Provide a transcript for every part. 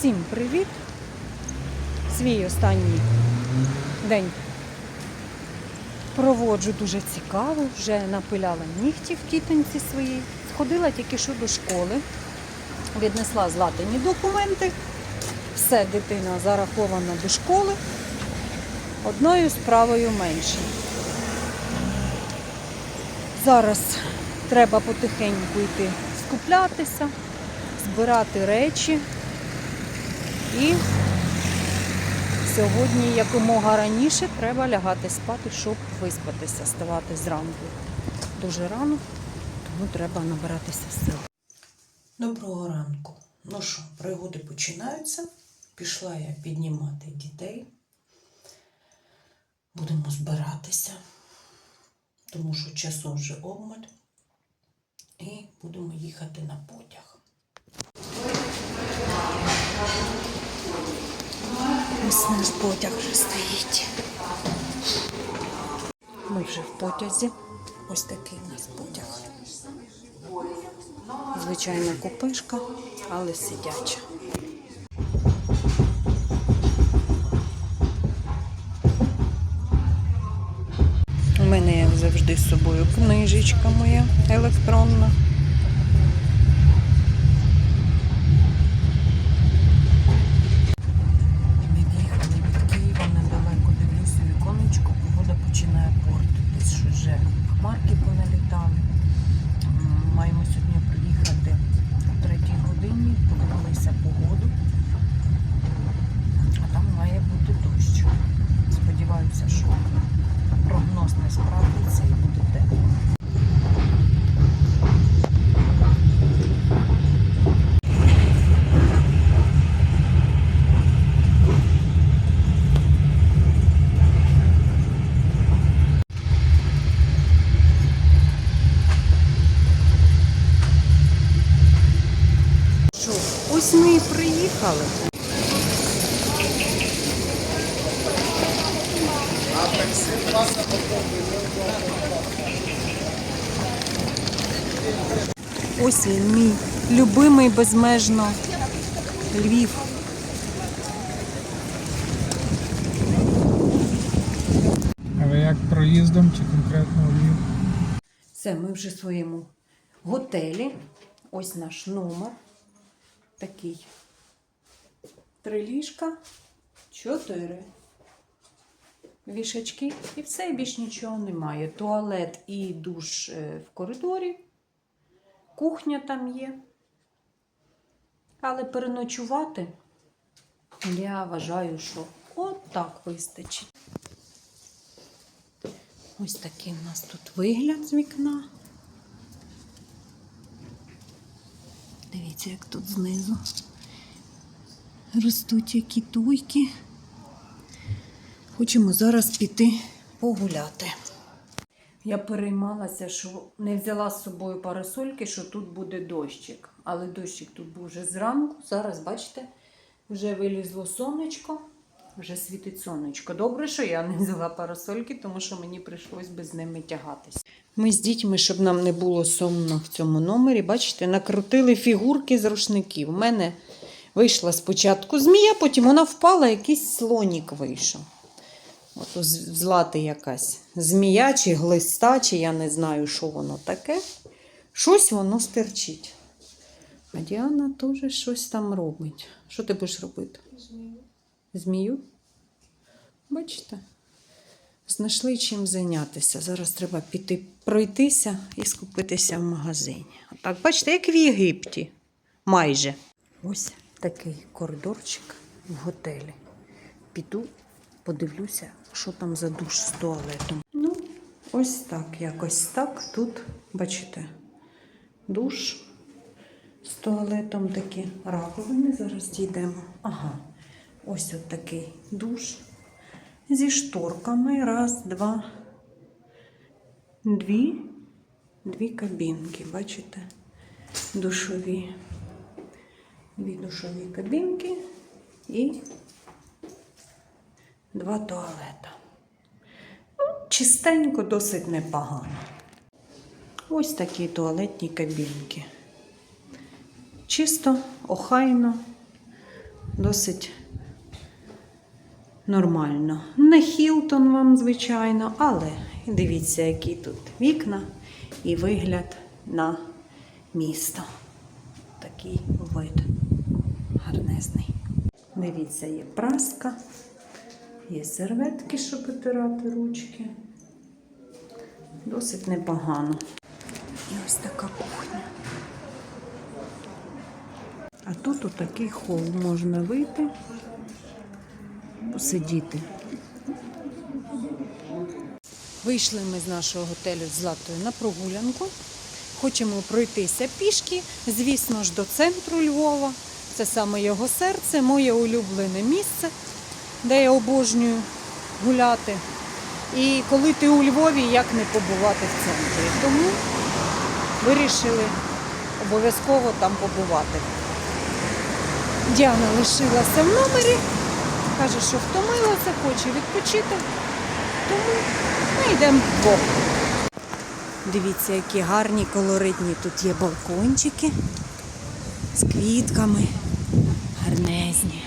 Всім привіт! Свій останній день проводжу дуже цікаво, вже напиляла нігті в тітоньці своїй. Сходила тільки що до школи, віднесла златані документи. Все, дитина зарахована до школи. Одною справою менше. Зараз треба потихеньку йти скуплятися, збирати речі. І сьогодні якомога раніше треба лягати спати, щоб виспатися, ставати зранку. Дуже рано, тому треба набиратися сил. Доброго ранку. Ну що, пригоди починаються. Пішла я піднімати дітей. Будемо збиратися, тому що часу вже обмаль. І будемо їхати на потяг. Ось наш потяг вже стоїть. Ми вже в потязі. Ось такий у нас потяг. Звичайна купишка, але сидяча. У мене, завжди, з собою книжечка моя електронна. Від'їхали від Києва недалеко, дивлюся у віконечко, погода починає портитись, що вже хмарки поналітали. М, Маємо сьогодні приїхати о третій годині, подивилися погоду. А там має бути дощ. Сподіваюся, що прогноз не справдиться і буде тепло. Що, ось ми і приїхали. Ось він, мій любимий безмежно Львів. А ви як проїздом чи конкретно у Львів? Все, ми вже в своєму готелі. Ось наш номер. Такий. Три ліжка, чотири вішачки. І все, більш нічого немає. Туалет і душ е, в коридорі. Кухня там є. Але переночувати, я вважаю, що от так вистачить. Ось такий у нас тут вигляд з вікна. Дивіться, як тут знизу ростуть які туйки. Хочемо зараз піти погуляти. Я переймалася, що не взяла з собою парасольки, що тут буде дощик. Але дощик тут був вже зранку. Зараз, бачите, вже вилізло сонечко, вже світить сонечко. Добре, що я не взяла парасольки, тому що мені прийшлось би з ними тягатися. Ми з дітьми, щоб нам не було сумно в цьому номері, бачите, накрутили фігурки з рушників. У мене вийшла спочатку змія, потім вона впала, якийсь слонік вийшов. От злати якась змія чи глиста, чи я не знаю, що воно таке. Щось воно стерчить. А Діана теж щось там робить. Що ти будеш робити? Змію. Змію? Бачите? Знайшли чим зайнятися. Зараз треба піти пройтися і скупитися в магазині. Так, бачите, як в Єгипті. Майже. Ось такий коридорчик в готелі. Піду, подивлюся, що там за душ з туалетом. Ну, ось так, якось так. Тут, бачите, душ з туалетом такі раковини. Зараз дійдемо. Ага, ось от такий душ зі шторками. Раз, два, дві, дві кабінки, бачите? Душові. Дві душові кабінки і два туалета. Ну, чистенько, досить непогано. Ось такі туалетні кабінки. Чисто, охайно, досить нормально. Не Хілтон вам, звичайно, але дивіться, які тут вікна і вигляд на місто. Такий вид гарнезний. Дивіться, є праска, є серветки, щоб витирати ручки. Досить непогано. І ось така кухня. А тут отакий хол можна вийти, посидіти. Вийшли ми з нашого готелю з Златою на прогулянку. Хочемо пройтися пішки, звісно ж, до центру Львова. Це саме його серце, моє улюблене місце, де я обожнюю гуляти. І коли ти у Львові, як не побувати в центрі. Тому вирішили обов'язково там побувати. Діана лишилася в номері, каже, що втомилася, хоче відпочити. Тому ми йдемо вдвох. Дивіться, які гарні колоритні тут є балкончики з квітками. Гарнезні.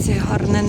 Дивіться, гарне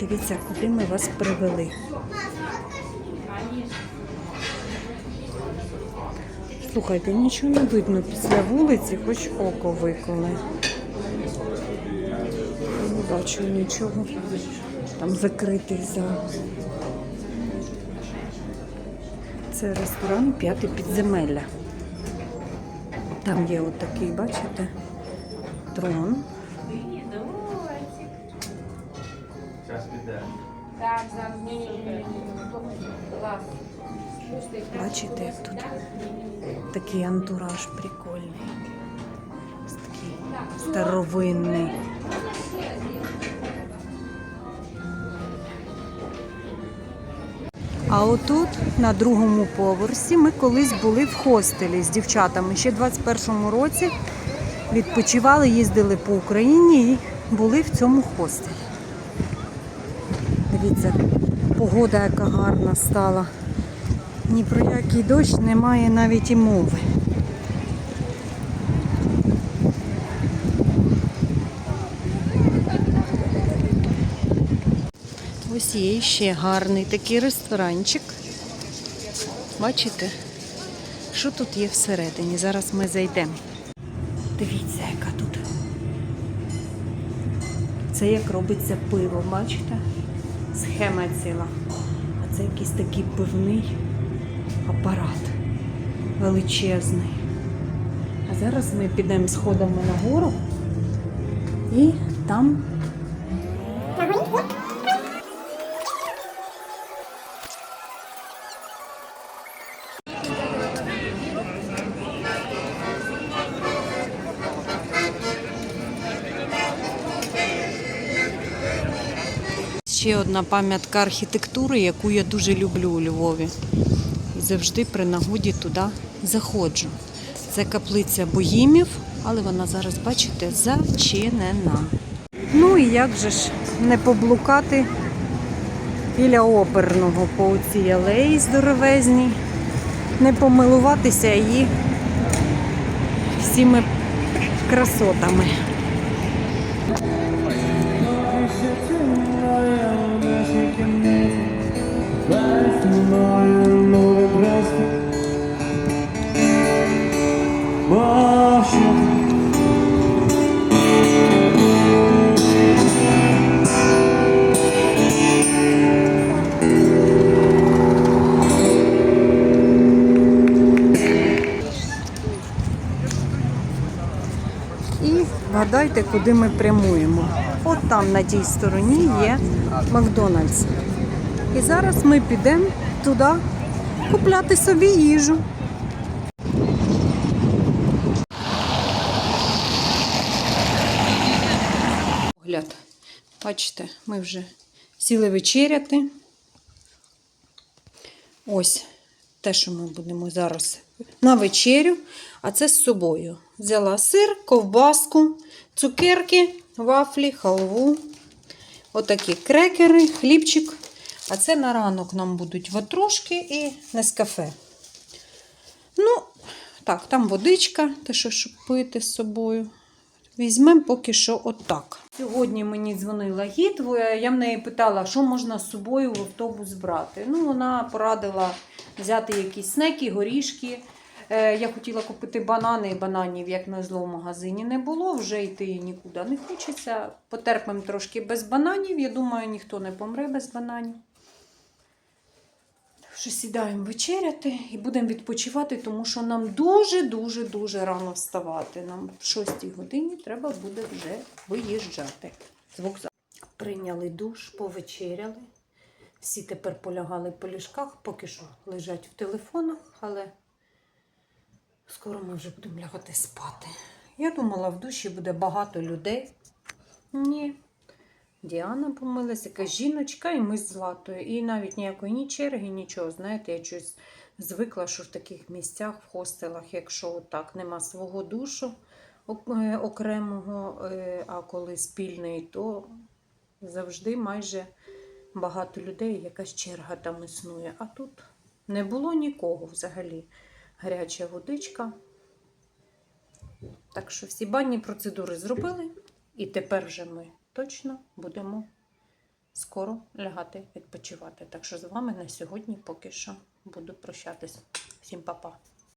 Дивіться, куди ми вас привели. Слухайте, нічого не видно після вулиці, хоч око виколи. Не бачу нічого. Там закритий зал. Це ресторан п'яте підземелля. Там є отакий, бачите, трон. Так, зараз ні, ні, ні, ні, клас. Бачите, як тут такий антураж прикольний. Такий старовинний. А отут, на другому поверсі, ми колись були в хостелі з дівчатами. Ще в 21-му році відпочивали, їздили по Україні і були в цьому хостелі. Дивіться, погода яка гарна стала. Ні про який дощ немає навіть і мови. Ось є ще гарний такий ресторанчик. Бачите, що тут є всередині? Зараз ми зайдемо. Дивіться, яка тут. Це як робиться пиво, бачите? Схема ціла. А це якийсь такий пивний апарат величезний. А зараз ми підемо сходами нагору і там Ще одна пам'ятка архітектури, яку я дуже люблю у Львові. І завжди при нагоді туди заходжу. Це каплиця Боїмів, але вона зараз, бачите, зачинена. Ну і як же ж не поблукати біля оперного по цій алеї здоровезній, не помилуватися її всіми красотами. І вгадайте, куди ми прямуємо. От там на тій стороні є Макдональдс. І зараз ми підемо туди купляти собі їжу. Погляд. Бачите, ми вже сіли вечеряти. Ось те, що ми будемо зараз на вечерю. А це з собою. Взяла сир, ковбаску, цукерки, вафлі, халву. Отакі крекери, хлібчик. А це на ранок нам будуть ватрушки і нескафе. Ну, так, там водичка, те, що щоб пити з собою. Візьмемо поки що отак. Сьогодні мені дзвонила гід, я в неї питала, що можна з собою в автобус брати. Ну, вона порадила взяти якісь снеки, горішки. Е, Я хотіла купити банани, бананів, як на зло, в магазині не було, вже йти нікуди не хочеться. Потерпимо трошки без бананів. Я думаю, ніхто не помре без бананів. Що сідаємо вечеряти і будемо відпочивати, тому що нам дуже-дуже дуже рано вставати. Нам в 6 годині треба буде вже виїжджати з вокзалу. Прийняли душ, повечеряли. Всі тепер полягали по ліжках, поки що лежать в телефонах, але скоро ми вже будемо лягати спати. Я думала, в душі буде багато людей. Ні. Діана помилась, якась жіночка, і ми з Златою. І навіть ніякої ні черги, нічого. Знаєте, я щось звикла, що в таких місцях, в хостелах, якщо так нема свого душу е, окремого, е, а коли спільний, то завжди майже багато людей, якась черга там існує. А тут не було нікого взагалі. Гаряча водичка. Так що всі банні процедури зробили, і тепер вже ми точно будемо скоро лягати відпочивати. Так що з вами на сьогодні поки що буду прощатись. Всім па-па.